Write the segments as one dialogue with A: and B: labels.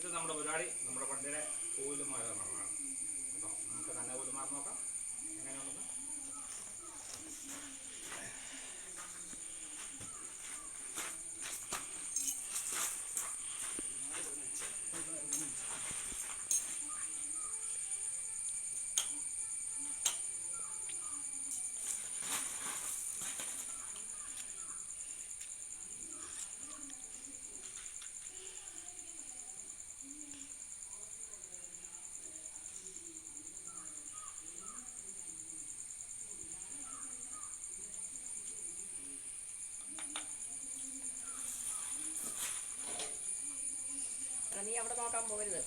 A: ഇന്നത്തെ നമ്മുടെ പരിപാടി നമ്മുടെ പണ്ടിനെ പൂലുമാല മറന്നാണ്
B: ആ, നീ അവിടെ നോക്കാൻ പോകരുത്.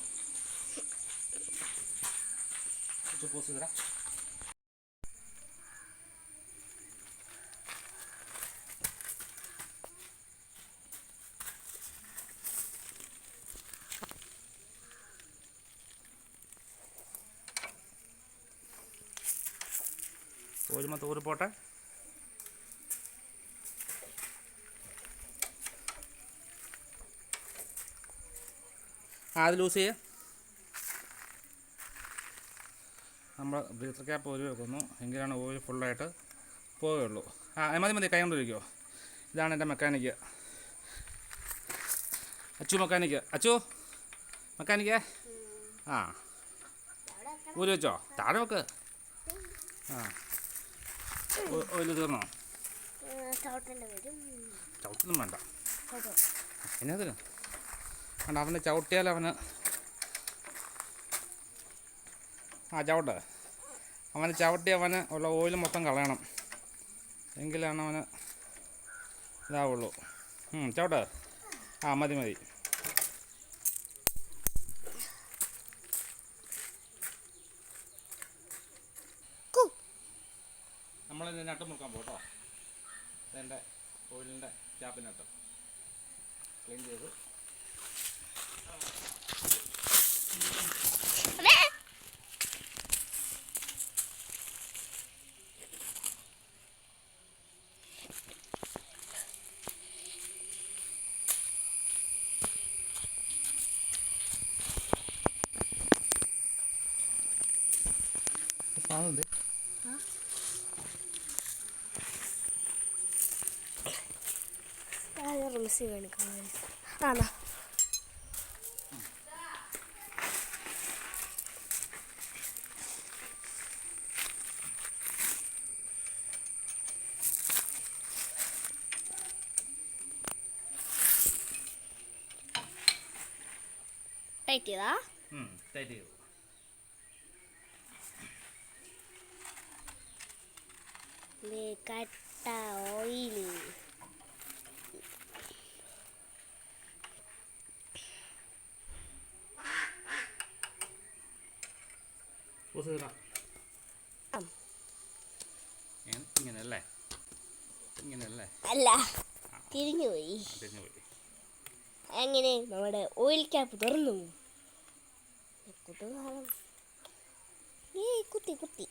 A: തൂറി പോട്ടെ. അത് ലൂസ് ചെയ്യേ. നമ്മൾ ബ്രീത്തർ ക്യാപ്പ് ഒരു വെക്കുന്നു. എങ്കിലാണ് ഓയിൽ ഫുള്ളായിട്ട് പോവുകയുള്ളൂ. ആ മതി മതി കൈ കൊണ്ടിരിക്കുമോ ഇതാണ് എന്റെ mechanic Achu mechanic Achu mechanic ആ. ഊരി വെച്ചോ? താഴെ വെക്ക്. ആ. ഓയിൽ തീർന്നോ? ചവിട്ടൊന്നും വേണ്ട.
C: എന്നാ
A: എന്നതിന് കണ്ട അവന് ചവിട്ടിയാൽ അവന് ആ ചവിട്ട്. അവന് ചവിട്ടി അവന് ഉള്ള ഓയിൽ മൊത്തം കളയണം. എങ്കിലാണ് അവന് ഇതാവുള്ളൂ. ചവിട്ട്. ആ മതി മതി. നമ്മളിത് നട്ട് മുറുക്കാൻ പോട്ടോ ഇതെന്റെ ഓയിലിന്റെ ക്യാപ്പിനട്ട് ക്ലീൻ ചെയ്ത് സാധനം
C: ഞാൻ റിമിസ് കാണിക്കാം ആണോ ടൈറ്റ് ചെയ്താ
A: ടൈറ്റ് ചെയ്തു
C: കട്ട
A: പോസ്
C: ഇങ്ങനല്ലേ?
A: ഇങ്ങനെയല്ലേ
C: അല്ല തിരിഞ്ഞു പോയി
A: തിരിഞ്ഞു പോയി
C: അങ്ങനെ നമ്മുടെ ഓയിൽ ക്യാപ്പ് തുറന്നു. കുട്ടി കുട്ടി കുത്തി കുത്തി.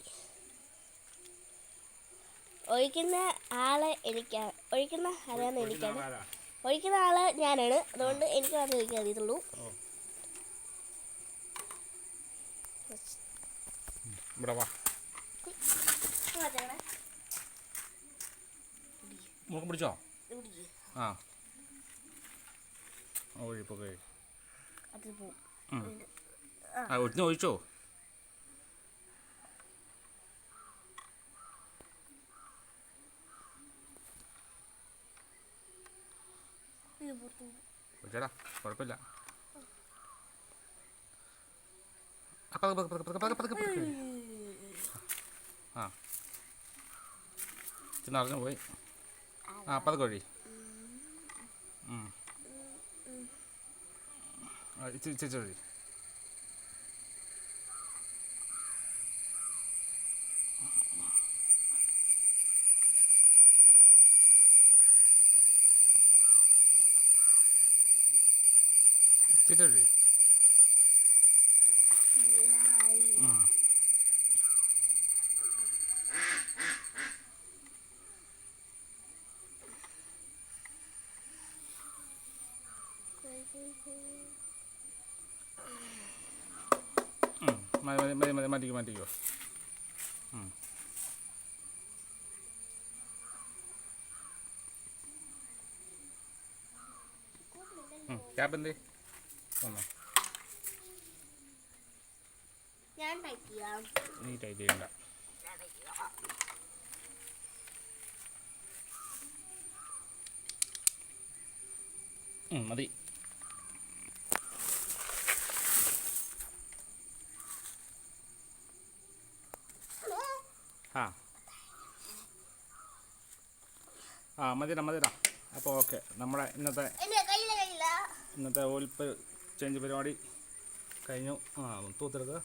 C: ഒഴിക്കുന്ന ആൾ എനിക്കാണ് ഒഴിക്കുന്ന ആരാന്ന് എനിക്കാണ്? ഒഴിക്കുന്ന ആൾ ഞാനാണ്. അതുകൊണ്ട് എനിക്ക് മാത്രമേ ഒഴിക്കാൻ അറിയത്തുള്ളൂ.
A: ഇവിടെ വാ. പിടിച്ചോ? ആ. ഒഴിപ്പൊക്കെ ഒഴിച്ചോ ഒഴിച്ചടാ കുഴപ്പമില്ല ആ, പതുക്കെ, പതുക്കെ, പതുക്കെ, പതുക്കെ, പതുക്കെ, പതുക്കെ. ആ ഇച്ചിരി അറിഞ്ഞു പോയി ആ പതുക്കെ. ആ, ഇച്ചിരി ഇച്ചിരി ഉം. മതി മതി മതി മതി മാറ്റിക്കോ മാറ്റിക്കോ. ക്യാപ്പ് എന്തേ? വന്നോ. നീ ടൈറ്റ് ചെയ്യണ്ട മതി. ആ. ആ മതിടാ മതിടാ. അപ്പോൾ ഓക്കെ. നമ്മുടെ ഇന്നത്തെ ഇന്നത്തെ ഓയിൽ ചേഞ്ച് പരിപാടി കഴിഞ്ഞു. ആ തൂത്തെടുക്കുക